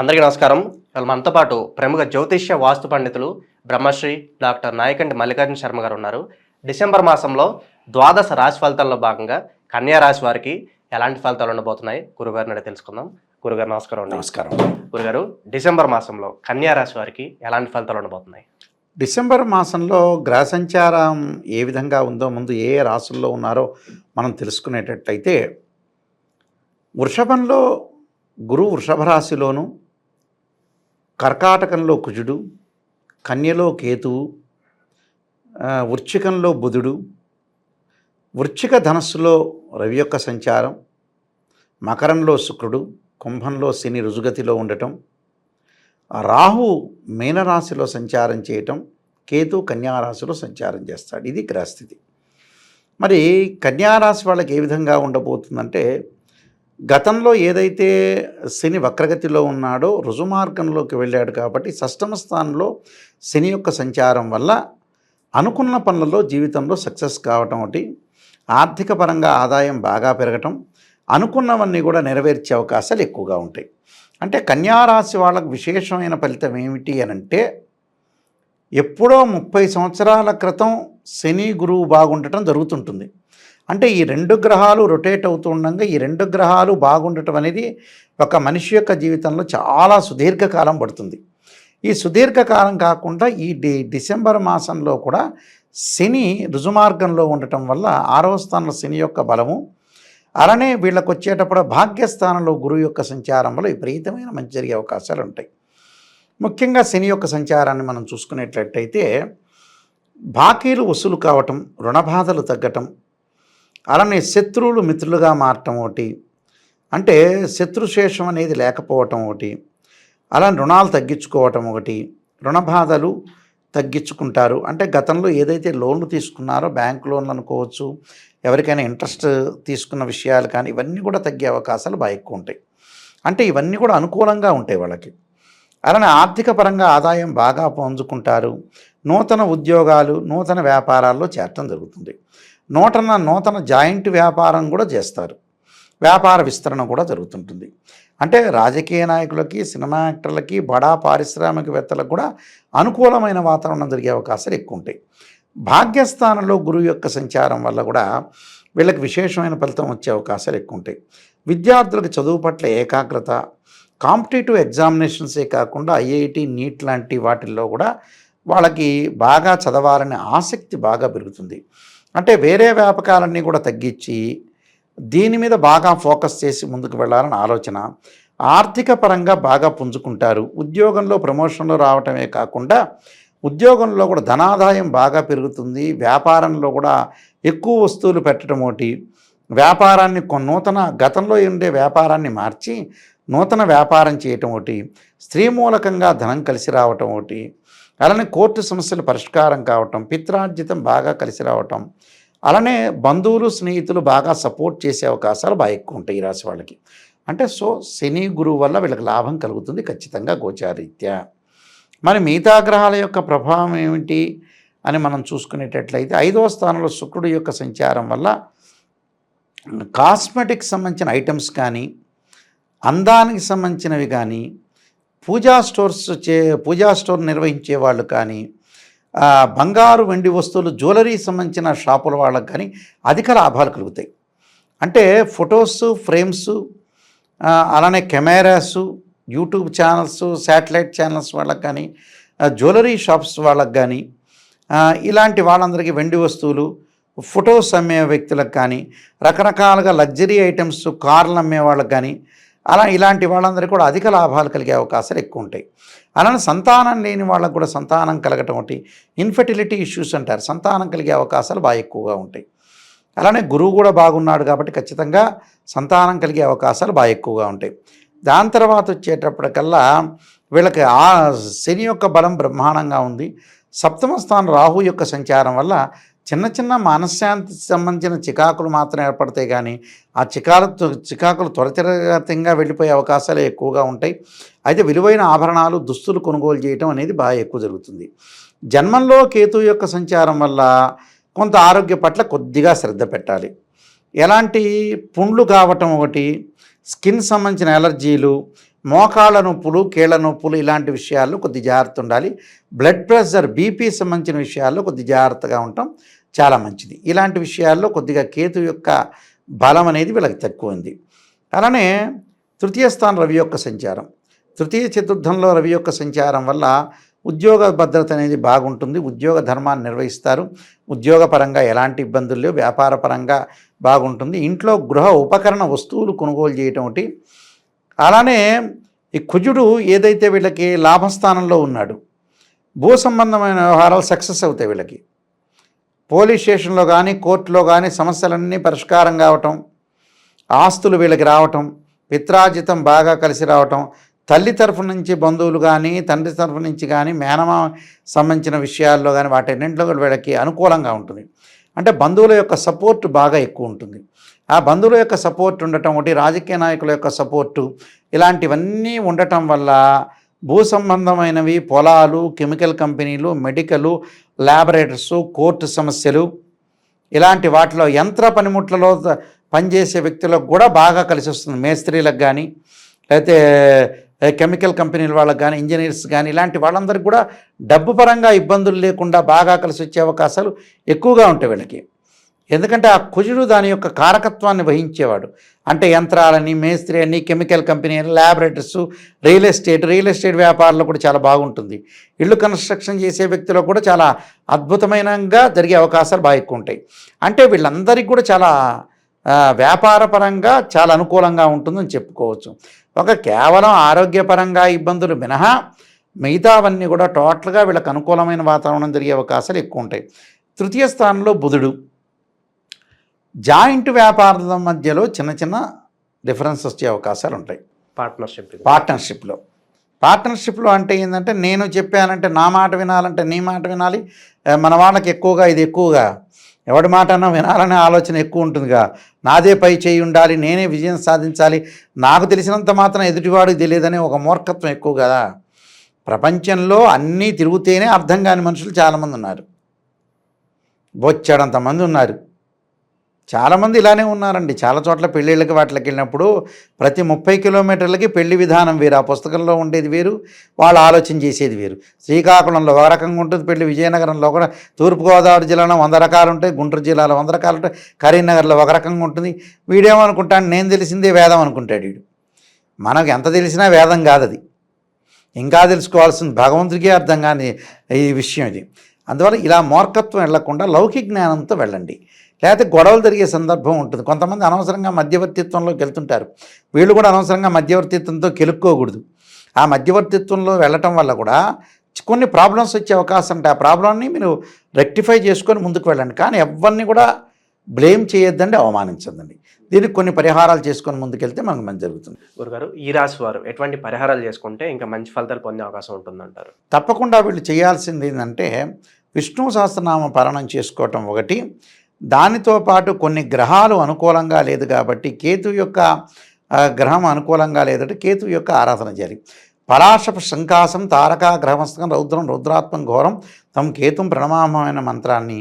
అందరికీ నమస్కారం. ఇవాళ మనతో పాటు ప్రముఖ జ్యోతిష్య వాస్తు పండితులు బ్రహ్మశ్రీ డాక్టర్ నాయకంటి మల్లికార్జున శర్మ గారు ఉన్నారు. డిసెంబర్ మాసంలో ద్వాదశ రాశి ఫలితాల్లో భాగంగా కన్యా రాశి వారికి ఎలాంటి ఫలితాలు ఉండబోతున్నాయి? గురుగారిని అడిగి తెలుసుకుందాం. గురుగారు నమస్కారం అండి. నమస్కారం. గురుగారు డిసెంబర్ మాసంలో కన్యా రాశి వారికి ఎలాంటి ఫలితాలు ఉండబోతున్నాయి? డిసెంబర్ మాసంలో గ్రహ సంచారం ఏ విధంగా ఉందో ముందు ఏ రాసుల్లో ఉన్నారో మనం తెలుసుకునేటట్టయితే వృషభంలో గురువు వృషభ రాశిలోను కర్కాటకంలో కుజుడు కన్యలో కేతువు వృచ్చికంలో బుధుడు వృచ్చిక ధనస్సులో రవి యొక్క సంచారం మకరంలో శుక్రుడు కుంభంలో శని రుజుగతిలో ఉండటం రాహు మీనరాశిలో సంచారం చేయటం కేతు కన్యారాశిలో సంచారం చేస్తాడు. ఇది గ్రహస్థితి. మరి కన్యారాశి వాళ్ళకి ఏ విధంగా ఉండబోతుందంటే గతంలో ఏదైతే శని వక్రగతిలో ఉన్నాడో రుజుమార్గంలోకి వెళ్ళాడు కాబట్టి షష్టమ స్థానంలో శని యొక్క సంచారం వల్ల అనుకున్న పనులలో జీవితంలో సక్సెస్ కావటం ఒకటి ఆర్థిక పరంగా ఆదాయం బాగా పెరగటం అనుకున్నవన్నీ కూడా నెరవేర్చే అవకాశాలు ఎక్కువగా ఉంటాయి. అంటే కన్యారాశి వాళ్ళకు విశేషమైన ఫలితం ఏమిటి అని అంటే ఎప్పుడో ముప్పై సంవత్సరాల క్రితం శని గురువు బాగుండటం జరుగుతుంటుంది. అంటే ఈ రెండు గ్రహాలు రొటేట్ అవుతూ ఉండగా ఈ రెండు గ్రహాలు బాగుండటం అనేది ఒక మనిషి యొక్క జీవితంలో చాలా సుదీర్ఘకాలం పడుతుంది. ఈ సుదీర్ఘకాలం కాకుండా ఈ డి డిసెంబర్ మాసంలో కూడా శని రుజుమార్గంలో ఉండటం వల్ల ఆరవ స్థానంలో శని యొక్క బలము అలానే వీళ్ళకు వచ్చేటప్పుడు భాగ్యస్థానంలో గురువు యొక్క సంచారం వల్ల విపరీతమైన మంచి జరిగే అవకాశాలు ఉంటాయి. ముఖ్యంగా శని యొక్క సంచారాన్ని మనం చూసుకునేటట్టయితే బాకీలు వసూలు కావటం రుణబాధలు తగ్గటం అలానే శత్రువులు మిత్రులుగా మారటం ఒకటి. అంటే శత్రుశేషం అనేది లేకపోవటం ఒకటి. అలా రుణాలు తగ్గించుకోవటం ఒకటి. రుణబాధలు తగ్గించుకుంటారు. అంటే గతంలో ఏదైతే లోన్లు తీసుకున్నారో బ్యాంక్ లోన్లు అనుకోవచ్చు ఎవరికైనా ఇంట్రెస్ట్ తీసుకున్న విషయాలు కానీ ఇవన్నీ కూడా తగ్గే అవకాశాలు బాగా ఎక్కువ ఉంటాయి. అంటే ఇవన్నీ కూడా అనుకూలంగా ఉంటాయి వాళ్ళకి. అలానే ఆర్థిక పరంగా ఆదాయం బాగా పొందుకుంటారు నూతన ఉద్యోగాలు నూతన వ్యాపారాల్లో చేరటం జరుగుతుంది. నూతన నూతన జాయింట్ వ్యాపారం కూడా చేస్తారు. వ్యాపార విస్తరణ కూడా జరుగుతుంటుంది. అంటే రాజకీయ నాయకులకి సినిమా యాక్టర్లకి బడా పారిశ్రామికవేత్తలకు కూడా అనుకూలమైన వాతావరణం జరిగే అవకాశాలు ఎక్కువ ఉంటాయి భాగ్యస్థానంలో గురువు యొక్క సంచారం వల్ల కూడా వీళ్ళకి విశేషమైన ఫలితం వచ్చే అవకాశాలు ఎక్కువ ఉంటాయి విద్యార్థులకు చదువు పట్ల ఏకాగ్రత కాంపిటేటివ్ ఎగ్జామినేషన్సే కాకుండా ఐఐటి నీట్ లాంటి వాటిల్లో కూడా వాళ్ళకి బాగా చదవాలనే ఆసక్తి బాగా పెరుగుతుంది. అంటే వేరే వ్యాపకాలన్నీ కూడా తగ్గించి దీని మీద బాగా ఫోకస్ చేసి ముందుకు వెళ్ళాలని ఆలోచన. ఆర్థిక పరంగా బాగా పుంజుకుంటారు. ఉద్యోగంలో ప్రమోషన్లు రావటమే కాకుండా ఉద్యోగంలో కూడా ధనాదాయం బాగా పెరుగుతుంది. వ్యాపారంలో కూడా ఎక్కువ వస్తువులు పెట్టడం ఒకటి. వ్యాపారాన్ని కొ- నూతన గతంలో ఉండే వ్యాపారాన్ని మార్చి నూతన వ్యాపారం చేయటం ఒకటి. స్త్రీ మూలకంగా ధనం కలిసి రావటం ఒకటి. అలానే కోర్టు సమస్యలు పరిష్కారం కావటం పిత్రార్జితం బాగా కలిసి రావటం అలానే బంధువులు స్నేహితులు బాగా సపోర్ట్ చేసే అవకాశాలు బాగా ఎక్కువ ఉంటాయి ఈ రాశి వాళ్ళకి. అంటే సో శని గురువు వల్ల వీళ్ళకి లాభం కలుగుతుంది ఖచ్చితంగా గోచారీత్యా. మరి మిగతా గ్రహాల యొక్క ప్రభావం ఏమిటి అని మనం చూసుకునేటట్లయితే ఐదవ స్థానంలో శుక్రుడు యొక్క సంచారం వల్ల కాస్మెటిక్స్ సంబంధించిన ఐటమ్స్ కానీ అందానికి సంబంధించినవి కానీ పూజా స్టోర్స్ చే పూజా స్టోర్ నిర్వహించే వాళ్ళు కానీ బంగారు వెండి వస్తువులు జ్యువెలరీ సంబంధించిన షాపుల వాళ్ళకి కానీ అధిక లాభాలు కలుగుతాయి. అంటే ఫొటోస్ ఫ్రేమ్స్ అలానే cameras YouTube channels satellite channels వాళ్ళకి కానీ జ్యువెలరీ షాప్స్ వాళ్ళకి కానీ ఇలాంటి వాళ్ళందరికీ వెండి వస్తువులు ఫొటోస్ అమ్మే వ్యక్తులకు కానీ రకరకాలుగా లగ్జరీ ఐటమ్స్ కార్లు అమ్మే వాళ్ళకి కానీ అలా ఇలాంటి వాళ్ళందరికీ కూడా అధిక లాభాలు కలిగే అవకాశాలు ఎక్కువ ఉంటాయి. అలానే సంతానం లేని వాళ్ళకు కూడా సంతానం కలగటం ఒకటి ఇన్ఫెర్టిలిటీ ఇష్యూస్ అంటారు. సంతానం కలిగే అవకాశాలు బాగా ఎక్కువగా ఉంటాయి. అలానే గురువు కూడా బాగున్నాడు కాబట్టి ఖచ్చితంగా సంతానం కలిగే అవకాశాలు బాగా ఎక్కువగా ఉంటాయి. దాని తర్వాత వచ్చేటప్పటికల్లా వీళ్ళకి ఆ శని యొక్క బలం బ్రహ్మాండంగా ఉంది. సప్తమ స్థానం రాహు యొక్క సంచారం వల్ల చిన్న చిన్న మనశ్శాంతి సంబంధించిన చికాకులు మాత్రం ఏర్పడతాయి కానీ ఆ చికాలు చికాకులు త్వరితగతంగా వెళ్ళిపోయే అవకాశాలు ఎక్కువగా ఉంటాయి. అయితే విలువైన ఆభరణాలు దుస్తులు కొనుగోలు చేయటం అనేది బాగా ఎక్కువ జరుగుతుంది. జన్మంలో కేతు యొక్క సంచారం వల్ల కొంత ఆరోగ్య పట్ల కొద్దిగా శ్రద్ధ పెట్టాలి. ఎలాంటి పుండ్లు కావటం ఒకటి స్కిన్ సంబంధించిన ఎలర్జీలు మోకాళ్ళ నొప్పులు కీళ్ళ నొప్పులు ఇలాంటి విషయాల్లో కొద్ది జాగ్రత్త ఉండాలి. బ్లడ్ ప్రెషర్ బీపీ సంబంధించిన విషయాల్లో కొద్ది జాగ్రత్తగా ఉంటాం. చాలా మంచిది. ఇలాంటి విషయాల్లో కొద్దిగా కేతు యొక్క బలం అనేది వీళ్ళకి తక్కువ ఉంది. అలానే తృతీయ స్థానం రవి యొక్క సంచారం. తృతీయ చతుర్థంలో రవి యొక్క సంచారం వల్ల ఉద్యోగ భద్రత అనేది బాగుంటుంది. ఉద్యోగ ధర్మాన్ని నిర్వహిస్తారు. ఉద్యోగపరంగా ఎలాంటి ఇబ్బందులు లేవు. వ్యాపారపరంగా బాగుంటుంది. ఇంట్లో గృహ ఉపకరణ వస్తువులు కొనుగోలు చేయటం ఒకటి. అలానే ఈ కుజుడు ఏదైతే వీళ్ళకి లాభస్థానంలో ఉన్నాడు భూ సంబంధమైన వ్యవహారాలు సక్సెస్ అవుతాయి వీళ్ళకి. పోలీస్ స్టేషన్లో కానీ కోర్టులో కానీ సమస్యలన్నీ పరిష్కారం కావటం ఆస్తులు వీళ్ళకి రావటం పిత్రాజితం బాగా కలిసి రావటం తల్లి తరఫు నుంచి బంధువులు కానీ తండ్రి తరఫు నుంచి కానీ మేనమా సంబంధించిన విషయాల్లో కానీ వాటన్నింటిలో వీళ్ళకి అనుకూలంగా ఉంటుంది. అంటే బంధువుల యొక్క సపోర్ట్ బాగా ఎక్కువ ఉంటుంది. ఆ బంధువుల యొక్క సపోర్ట్ ఉండటం ఒకటి రాజకీయ నాయకుల యొక్క సపోర్టు ఇలాంటివన్నీ ఉండటం వల్ల భూ సంబంధమైనవి పొలాలు కెమికల్ కంపెనీలు మెడికల్ ల్యాబొరేటరీస్ కోర్టు సమస్యలు. ఇలాంటి వాటిలో యంత్ర పనిముట్లలో పనిచేసే వ్యక్తులకు కూడా బాగా కలిసి వస్తుంది మేస్త్రీలకు కానీ లేకపోతే కెమికల్ కంపెనీల వాళ్ళకి కానీ ఇంజనీర్స్ కానీ ఇలాంటి వాళ్ళందరికీ కూడా డబ్బు పరంగా ఇబ్బందులు లేకుండా బాగా కలిసి వచ్చే అవకాశాలు ఎక్కువగా ఉంటాయి వీళ్ళకి. ఎందుకంటే ఆ కుజుడు దాని యొక్క కారకత్వాన్ని వహించేవాడు. అంటే యంత్రాలని మేస్త్రి అని కెమికల్ కంపెనీ అని laboratories real estate real estate వ్యాపారంలో కూడా చాలా బాగుంటుంది. ఇళ్ళు కన్స్ట్రక్షన్ చేసే వ్యక్తిలో కూడా చాలా అద్భుతమైనగా జరిగే అవకాశాలు బాగా ఎక్కువ ఉంటాయి. అంటే వీళ్ళందరికీ కూడా చాలా వ్యాపారపరంగా చాలా అనుకూలంగా ఉంటుందని చెప్పుకోవచ్చు. ఒక కేవలం ఆరోగ్యపరంగా ఇబ్బందులు మినహా మిగతావన్నీ కూడా టోటల్గా వీళ్ళకి అనుకూలమైన వాతావరణం జరిగే అవకాశాలు ఎక్కువ ఉంటాయి. తృతీయ స్థానంలో బుధుడు. జాయింట్ వ్యాపారాల మధ్యలో చిన్న చిన్న డిఫరెన్స్ వచ్చే అవకాశాలు ఉంటాయి. పార్ట్నర్షిప్. పార్ట్నర్షిప్లో. పార్ట్నర్షిప్లో అంటే ఏంటంటే నేను చెప్పానంటే నా మాట వినాలంటే నీ మాట వినాలి. మన వాళ్ళకి ఎక్కువగా ఇది ఎక్కువగా. ఎవడి మాట అన్నా వినాలనే ఆలోచన ఎక్కువ ఉంటుందిగా. నాదే పై చేయి ఉండాలి నేనే విజయం సాధించాలి. నాకు తెలిసినంత మాత్రం ఎదుటివాడికి తెలియదనే ఒక మూర్ఖత్వం ఎక్కువ కదా. ప్రపంచంలో అన్నీ తిరుగుతేనే అర్థం కాని మనుషులు చాలామంది ఉన్నారు. బొచ్చాడంత మంది ఉన్నారు. చాలామంది ఇలానే ఉన్నారండి. చాలా చోట్ల పెళ్ళిళ్ళకి వాటికి వెళ్ళినప్పుడు ప్రతి ముప్పై కిలోమీటర్లకి పెళ్ళి విధానం వేరు. ఆ పుస్తకంలో ఉండేది వేరు. వాళ్ళు ఆలోచన చేసేది వేరు. శ్రీకాకుళంలో ఒక రకంగా ఉంటుంది పెళ్ళి. విజయనగరంలో కూడా తూర్పుగోదావరి జిల్లాలో వంద రకాలు ఉంటాయి. గుంటూరు జిల్లాలో వంద రకాలు ఉంటాయి. కరీంనగర్లో ఒక రకంగా ఉంటుంది. వీడేమనుకుంటాను నేను తెలిసిందే వేదం అనుకుంటాడు వీడు. మనకు ఎంత తెలిసినా వేదం కాదు అది ఇంకా తెలుసుకోవాల్సింది. భగవంతుడికే అర్థం కాని ఈ విషయం ఇది. అందువల్ల ఇలా మూర్ఖత్వం వెళ్ళకుండా లౌకిక జ్ఞానంతో వెళ్ళండి. లేకపోతే గొడవలు జరిగే సందర్భం ఉంటుంది. కొంతమంది అనవసరంగా మధ్యవర్తిత్వంలోకి వెళ్తుంటారు. వీళ్ళు కూడా అనవసరంగా మధ్యవర్తిత్వంతో కెలుక్కోకూడదు. ఆ మధ్యవర్తిత్వంలో వెళ్ళటం వల్ల కూడా కొన్ని ప్రాబ్లమ్స్ వచ్చే అవకాశం ఉంటాయి. ఆ ప్రాబ్లమ్ని మీరు రెక్టిఫై చేసుకొని ముందుకు వెళ్ళండి. కానీ ఎవరిని కూడా బ్లేమ్ చేయొద్దండి అవమానించదండి దీనికి కొన్ని పరిహారాలు చేసుకొని ముందుకెళ్తే మనకు మంచి జరుగుతుంది. గురుగారు ఈ రాశి వారు ఎటువంటి పరిహారాలు చేసుకుంటే ఇంకా మంచి ఫలితాలు పొందే అవకాశం ఉంటుందంటారు? తప్పకుండా వీళ్ళు చేయాల్సింది ఏంటంటే విష్ణు సహస్రనామ పాలనం చేసుకోవటం ఒకటి. దానితో పాటు కొన్ని గ్రహాలు అనుకూలంగా లేదు కాబట్టి కేతు యొక్క గ్రహం అనుకూలంగా లేదంటే కేతు యొక్క ఆరాధన చేయాలి. పరాశప శంకాసం తారకా గ్రహమస్తకం రౌద్రం రుద్రాత్మం ఘోరం తమ కేతుం ప్రణమామమైన మంత్రాన్ని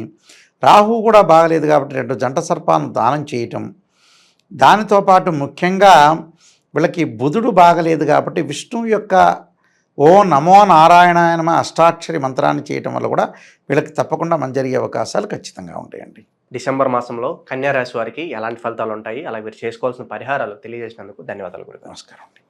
రాహు కూడా బాగలేదు కాబట్టి రెండు జంట సర్పాలను దానం చేయటం. దానితో పాటు ముఖ్యంగా వీళ్ళకి బుధుడు బాగలేదు కాబట్టి విష్ణువు యొక్క ఓ నమో నారాయణాయ నమ అష్టాక్షరి మంత్రాన్ని చేయటం వల్ల కూడా వీళ్ళకి తప్పకుండా మంచి జరిగే అవకాశాలు ఖచ్చితంగా ఉంటాయండి. డిసెంబర్ మాసంలో కన్యా రాశి వారికి ఎలాంటి ఫలితాలు ఉంటాయి? అలాగే మీరు చేసుకోవాల్సిన పరిహారాలు తెలియజేసినందుకు ధన్యవాదాలు గురుగారు. నమస్కారం అండి.